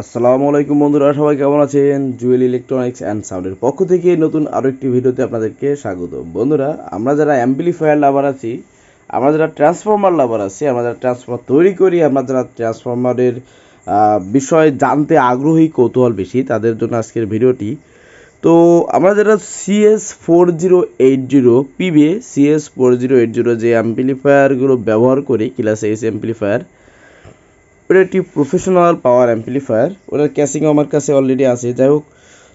আসসালামু আলাইকুম বন্ধুরা, সবাই কেমন আছেন? জুয়েল ইলেকট্রনিক্স অ্যান্ড সাউন্ডের পক্ষ থেকে নতুন আরও একটি ভিডিওতে আপনাদেরকে স্বাগত। বন্ধুরা, আমরা যারা অ্যাম্পলিফায়ার লাভার আছি, আমরা যারা ট্রান্সফর্মার লাভার আছি, আমরা যারা ট্রান্সফর্মার তৈরি করি, আমরা যারা ট্রান্সফর্মারের বিষয়ে জানতে আগ্রহী কৌতূহল বেশি, তাদের জন্য আজকের ভিডিওটি। তো আমরা যারা CS four zero eight zero পিবে CS four zero eight zero যে অ্যাম্পলিফায়ারগুলো ব্যবহার করি ক্লাস এইচ অ্যাম্পলিফায়ার একটি প্রফেশনাল পাওয়ার অ্যাম্পলিফায়ার ওটার ক্যাসিং আমার কাছে অলরেডি আছে। যাই হোক,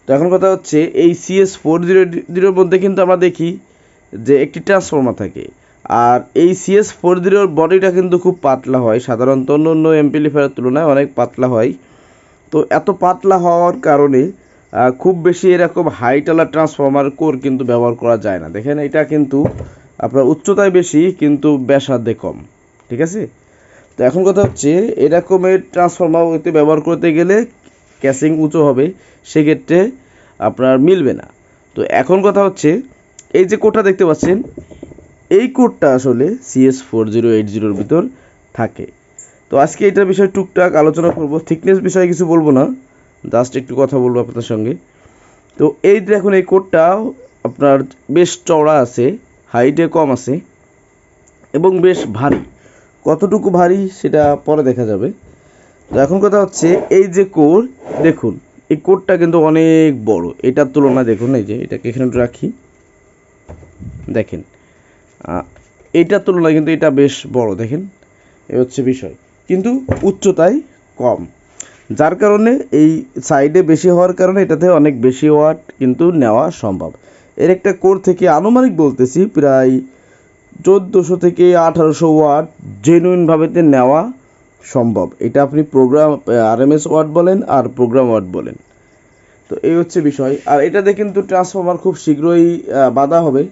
তো এখন কথা হচ্ছে, এই সিএস ফোর জিরো জিরোর মধ্যে কিন্তু আমরা দেখি যে একটি ট্রান্সফর্মার থাকে। আর এই সিএস ফোর জিরোর বডিটা কিন্তু খুব পাতলা হয়। সাধারণত অন্য অন্য অ্যাম্পলিফায়ারের তুলনায় অনেক পাতলা হয়। তো এত পাতলা হওয়ার কারণে খুব বেশি এরকম হাইটালা ট্রান্সফর্মার কোর কিন্তু ব্যবহার করা যায় না। দেখেন, এটা কিন্তু আপনার উচ্চতায় বেশি, কিন্তু ব্যাসার্ধে কম। ঠিক আছে? তো এখন কথা হচ্ছে, এরকমের ট্রান্সফর্মার ব্যবহার করতে গেলে ক্যাসিং উঁচু হবে, সেক্ষেত্রে আপনার মিলবে না। তো এখন কথা হচ্ছে, এই যে কোডটা দেখতে পাচ্ছেন, এই কোডটা আসলে সিএস ফোর জিরো এইট জিরোর ভিতর থাকে। তো আজকে এটার বিষয়ে টুকটাক আলোচনা করব থিকনেস বিষয়ে কিছু বলব না জাস্ট একটু কথা বলব আপনাদের সঙ্গে। তো এই দেখুন এই কোডটা আপনার বেশ চওড়া আছে হাইটে কম আছে, এবং বেশ ভারী। কতটুকু ভারী সেটা পরে দেখা যাবে। তো এখন কথা হচ্ছে এই যে কোর দেখুন এই কোরটা কিন্তু অনেক বড়। এটার তুলনায় দেখুন এই যে এটাকে এখানে রাখি। দেখেন আহ, এইটার তুলনায় কিন্তু এটা বেশ বড় দেখেন এ হচ্ছে বিষয়। কিন্তু উচ্চতায় কম। যার কারণে এই সাইডে বেশি হওয়ার কারণে এটাতে অনেক বেশি ওয়াট কিন্তু নেওয়া সম্ভব। এর একটা কোর থেকে আনুমানিক বলতেছি প্রায় চোদ্দোশো থেকে আঠারোশো ওয়াট জেনুইনভাবেতে নেওয়া সম্ভব। এটা আপনি প্রোগ্রাম আরএমএস ওয়াট বলেন আর প্রোগ্রাম ওয়াট বলেন। তো এই হচ্ছে বিষয়। আর এটাতে কিন্তু ট্রান্সফর্মার খুব শীঘ্রই বাঁধা হবে।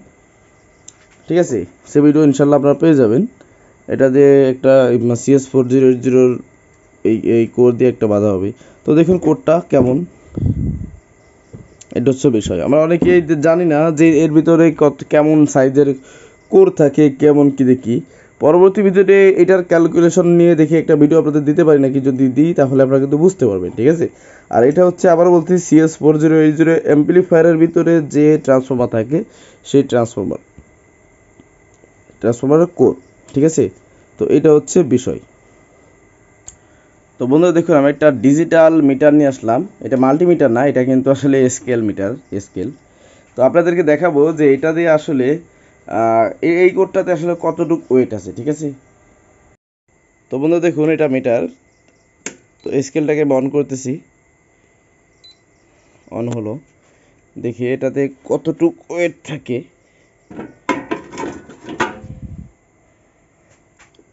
ঠিক আছে? সে ভিডিও ইনশাল্লাহ আপনারা পেয়ে যাবেন। এটাতে একটা সিএস ফোর জিরো জিরোর এই এই কোড দিয়ে একটা বাঁধা হবে। তো দেখুন কোডটা কেমন। এটা হচ্ছে বিষয়। আমরা অনেকেই জানি না যে এর ভিতরে কত, কেমন সাইজের কোর থাকে কেমন কি দেখি। পরবর্তী ভিডিওতে এটার ক্যালকুলেশন নিয়ে দেখি একটা ভিডিও আপনাদের দিতে পারি নাকি যদি দিই, তাহলে আপনারা কিন্তু বুঝতে পারবেন, ঠিক আছে? আর এটা হচ্ছে আবার বলছি CS four zero eight zero অ্যাম্পলিফায়ারের ভিতরে যে ট্রান্সফর্মার থাকে, সেই ট্রান্সফর্মার ট্রান্সফর্মারের কোর ঠিক আছে? তো এটা হচ্ছে বিষয়। তো বন্ধুরা দেখুন, আমি একটা ডিজিটাল মিটার নিয়ে আসলাম। এটা মাল্টিমিটার না, এটা কিন্তু আসলে স্কেল মিটার স্কেল তো আপনাদেরকে দেখাবো যে এটা দিয়ে আসলে এই কোডটাতে আসলে কতটুকু ওয়েট আছে, ঠিক আছে? তো বন্ধু, দেখুন, এটা মিটার তো স্কেলটাকে অন করতেছি। অন হলো। দেখি, এটাতে কতটুকু ওয়েট থাকে?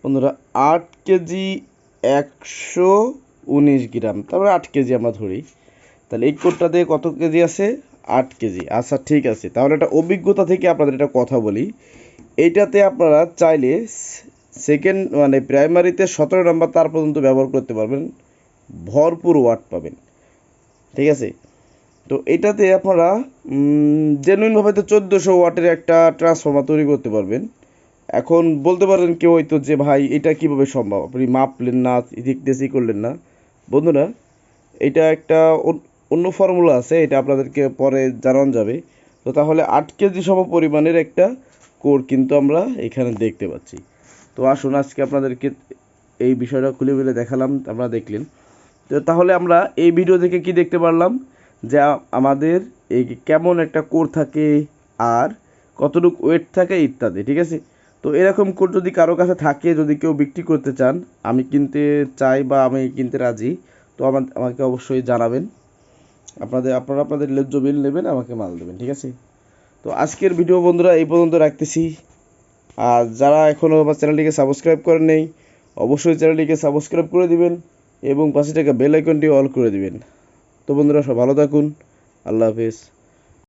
বন্ধুরা, আট কেজি একশো উনিশ গ্রাম। তারপরে আট কেজি আমরা ধরি। তাহলে এই কোডটাতে কত কেজি আছে? আট কেজি। আচ্ছা ঠিক আছে। তাহলে একটা অভিজ্ঞতা থেকে আপনাদের একটা কথা বলি। এইটাতে আপনারা চাইলে সেকেন্ড মানে প্রাইমারিতে সতেরো নাম্বার তার পর্যন্ত ব্যবহার করতে পারবেন। ভরপুর ওয়াট পাবেন। ঠিক আছে? তো এটাতে আপনারা জেনুইনভাবে তো চোদ্দোশো ওয়াটের একটা ট্রান্সফর্মার তৈরি করতে পারবেন। এখন বলতে পারেন কেউ হয়তো যে, ভাই, এটা কীভাবে সম্ভব? আপনি মাপলেন না দেখতেছি করলেন না। বন্ধুরা, এটা একটা অন্য ফর্মুলা আছে, এটা আপনাদেরকে পরে জানানো যাবে। তো তাহলে আট কেজি সম পরিমাণের একটা কোর কিন্তু আমরা এখানে দেখতে পাচ্ছি। তো আসুন, আজকে আপনাদেরকে এই বিষয়টা খুলে খুলে দেখালাম, আপনারা দেখলেন। তো তাহলে আমরা এই ভিডিও থেকে কি দেখতে পারলাম? যে আমাদের এই কেমন একটা কোর থাকে আর কতটুকু ওয়েট থাকে ইত্যাদি, ঠিক আছে? তো এরকম কোড যদি কারও কাছে থাকে, যদি কেউ বিক্রি করতে চান, আমি কিনতে চাই বা আমি কিনতে রাজি, তো আমাকে অবশ্যই জানাবেন। আপনাদের, আপনারা আপনাদের লেজ্জ বিল নেবেন, আমাকে মাল দেবেন, ঠিক আছে? তো আজকের ভিডিও বন্ধুরা এই পর্যন্ত রাখতেছি। আর যারা এখনও আমার চ্যানেলটিকে সাবস্ক্রাইব করেন নেই, অবশ্যই চ্যানেলটিকে সাবস্ক্রাইব করে দিবেন এবং পাশে টাকা বেল আইকনটি অল করে দিবেন। তো বন্ধুরা, সব ভালো থাকুন। আল্লাহ হাফেজ।